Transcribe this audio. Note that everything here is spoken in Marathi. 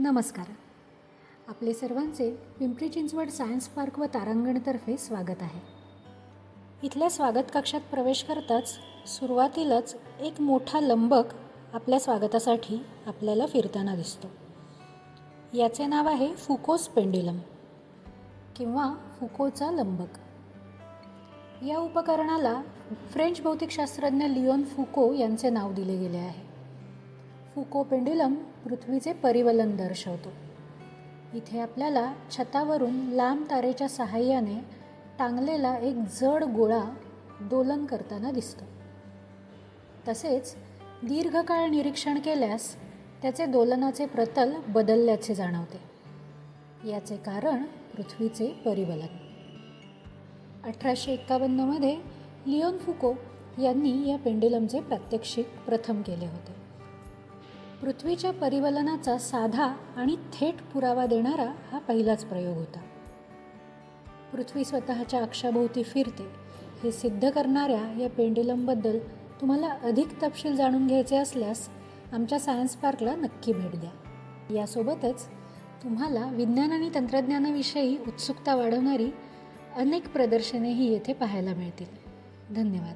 नमस्कार. आपले सर्वांचे पिंपरी चिंचवड सायन्स पार्क व तारांगणतर्फे स्वागत आहे. इथल्या स्वागत कक्षात प्रवेश करताच सुरुवातीलाच एक मोठा लंबक आपल्या स्वागतासाठी आपल्याला फिरताना दिसतो. याचे नाव आहे फुकोस पेंड्युलम किंवा फुकोचा लंबक. या उपकरणाला फ्रेंच भौतिकशास्त्रज्ञ लिओन फुको यांचे नाव दिले गेले आहे. फुको पेंड्युलम पृथ्वीचे परिवलन दर्शवतो. इथे आपल्याला छतावरून लांब तारेच्या सहाय्याने टांगलेला एक जड गोळा दोलन करताना दिसतो. तसेच दीर्घकाळ निरीक्षण केल्यास त्याचे दोलनाचे प्रतल बदलल्याचे जाणवते. याचे कारण पृथ्वीचे परिवलन. अठराशे एक्कावन्नमध्ये लिओन फुको यांनी या पेंडुलमचे प्रात्यक्षिक प्रथम केले होते. पृथ्वीच्या परिवलनाचा साधा आणि थेट पुरावा देणारा हा पहिलाच प्रयोग होता. पृथ्वी स्वतःच्या अक्षाभोवती फिरते. हे सिद्ध करणाऱ्या या पेंडुलमबद्दल तुम्हाला अधिक तपशील जाणून घ्यायचे असल्यास आमच्या सायन्स पार्कला नक्की भेट द्या. यासोबतच तुम्हाला विज्ञान आणि तंत्रज्ञानाविषयी उत्सुकता वाढवणारी अनेक प्रदर्शनेही येथे पाहायला मिळतील. धन्यवाद.